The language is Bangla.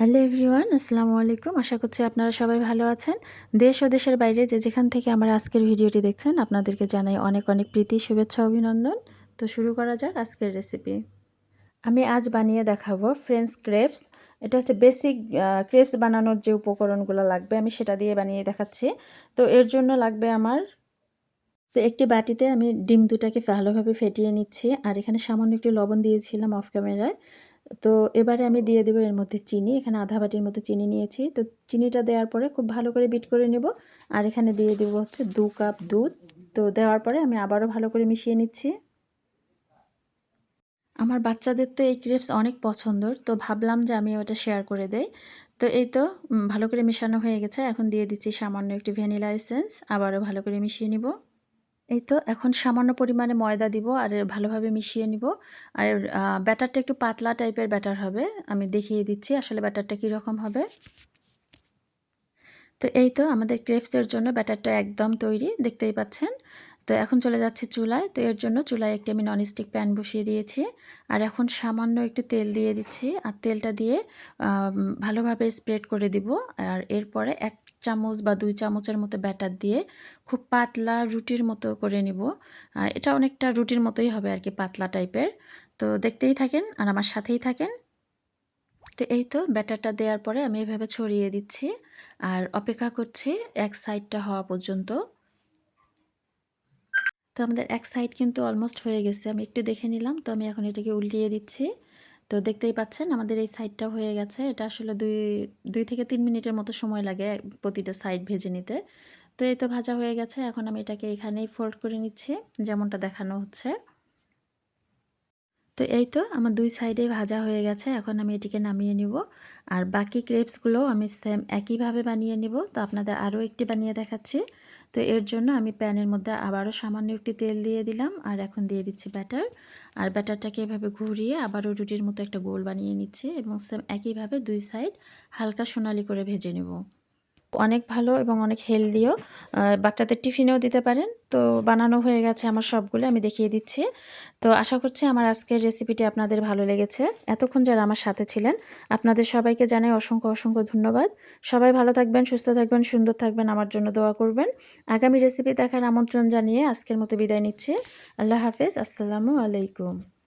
হ্যালো এভরিওয়ান, আসসালামু আলাইকুম। আশা করছি আপনারা সবাই ভালো আছেন। দেশ ও দেশের বাইরে যে যেখান থেকে আমার আজকের ভিডিওটি দেখছেন, আপনাদেরকে জানাই অনেক অনেক প্রীতি, শুভেচ্ছা, অভিনন্দন। তো শুরু করা যাক আজকের রেসিপি আমি আজ বানিয়ে দেখাবো ফ্রেঞ্চ ক্রেপস এটা হচ্ছে বেসিক ক্রেপস বানানোর যে উপকরণগুলো লাগবে, আমি সেটা দিয়ে বানিয়ে দেখাচ্ছি। তো এর জন্য লাগবে আমার, তো একটি বাটিতে আমি ডিম দুটাকে ভালোভাবে ফেটিয়ে নিচ্ছি। আর এখানে সামান্য একটু লবণ দিয়েছিলাম অফ ক্যামেরায় তো এবারে আমি দিয়ে দেবো এর মধ্যে চিনি, এখানে আধা বাটির মতো চিনি নিয়েছি। তো চিনিটা দেওয়ার পরে খুব ভালো করে বিট করে নেব। আর এখানে দিয়ে দেবো হচ্ছে দু কাপ দুধ। তো দেওয়ার পরে আমি আবারও ভালো করে মিশিয়ে নিচ্ছি। আমার বাচ্চাদের তো এই ক্রেপস অনেক পছন্দর, তো ভাবলাম যে আমি ওটা শেয়ার করে দেই। তো এই তো ভালো করে মেশানো হয়ে গেছে। এখন দিয়ে দিচ্ছি সামান্য একটু ভ্যানিলা এসেন্স, আবারও ভালো করে মিশিয়ে নিব। এই তো, এখন সামান্য পরিমাণে ময়দা দিব আর ভালোভাবে মিশিয়ে নিব। আর ব্যাটারটা একটু পাতলা টাইপের ব্যাটার হবে, আমি দেখিয়ে দিচ্ছি আসলে ব্যাটারটা কীরকম হবে। তো এই তো, আমাদের ক্রেপসের জন্য ব্যাটারটা একদম তৈরি, দেখতেই পাচ্ছেন। তো এখন চলে যাচ্ছে চুলায়। তো এর জন্য চুলায় একটি আমি ননস্টিক প্যান বসিয়ে দিয়েছি। আর এখন সামান্য একটু তেল দিয়ে দিচ্ছি। আর তেলটা দিয়ে ভালোভাবে স্প্রেড করে দিব। আর এরপরে এক চামচ বা দুই চামচের মতো ব্যাটার দিয়ে খুব পাতলা রুটির মতো করে নিব। এটা অনেকটা রুটির মতোই হবে আর কি, পাতলা টাইপের তো দেখতেই থাকেন আর আমার সাথেই থাকেন। তো এই তো ব্যাটারটা দেওয়ার পরে আমি এভাবে ছড়িয়ে দিচ্ছি। আর অপেক্ষা করছি এক সাইডটা হওয়া পর্যন্ত। তো আমাদের এক সাইড কিন্তু অলমোস্ট হয়ে গেছে। আমি একটু দেখে নিলাম, তো আমি এখন এটাকে উল্টিয়ে দিচ্ছি। তো দেখতেই পাচ্ছেন, আমাদের এই সাইডটা হয়ে গেছে। এটা আসলে দুই দুই থেকে তিন মিনিটের মতো সময় লাগে প্রতিটা সাইড ভেজে নিতে। তো এই তো ভাজা হয়ে গেছে, এখন আমি এটাকে এখানেই ফোল্ড করে নিচ্ছি, যেমনটা দেখানো হচ্ছে। তো এই তো আমার দুই সাইডে ভাজা হয়ে গেছে, এখন আমি এটিকে নামিয়ে নিব। আর বাকি ক্রেপসগুলো আমি সেম একইভাবে বানিয়ে নিব। তো আপনাদের আরও একটি বানিয়ে দেখাচ্ছি। তো এর জন্য আমি প্যানের মধ্যে আবারও সামান্য একটি তেল দিয়ে দিলাম আর এখন দিয়ে দিচ্ছি ব্যাটার। আর ব্যাটারটাকে এভাবে ঘুরিয়ে আবারও রুটির মতো একটা গোল বানিয়ে নিচ্ছি এবং সেম একইভাবে দুই সাইড হালকা সোনালি করে ভেজে নেব। অনেক ভালো এবং অনেক হেলদিও। বাচ্চাদের টিফিনেও দিতে পারেন। তো বানানো হয়ে গেছে আমার সবগুলো, আমি দেখিয়ে দিচ্ছি। তো আশা করছি আমার আজকের রেসিপিটি আপনাদের ভালো লেগেছে। এতক্ষণ যারা আমার সাথে ছিলেন, আপনাদের সবাইকে জানাই অসংখ্য অসংখ্য ধন্যবাদ। সবাই ভালো থাকবেন, সুস্থ থাকবেন, সুন্দর থাকবেন, আমার জন্য দোয়া করবেন। আগামী রেসিপি দেখার আমন্ত্রণ জানিয়ে আজকের মতো বিদায় নিচ্ছি। আল্লাহ হাফেজ, আসসালামু আলাইকুম।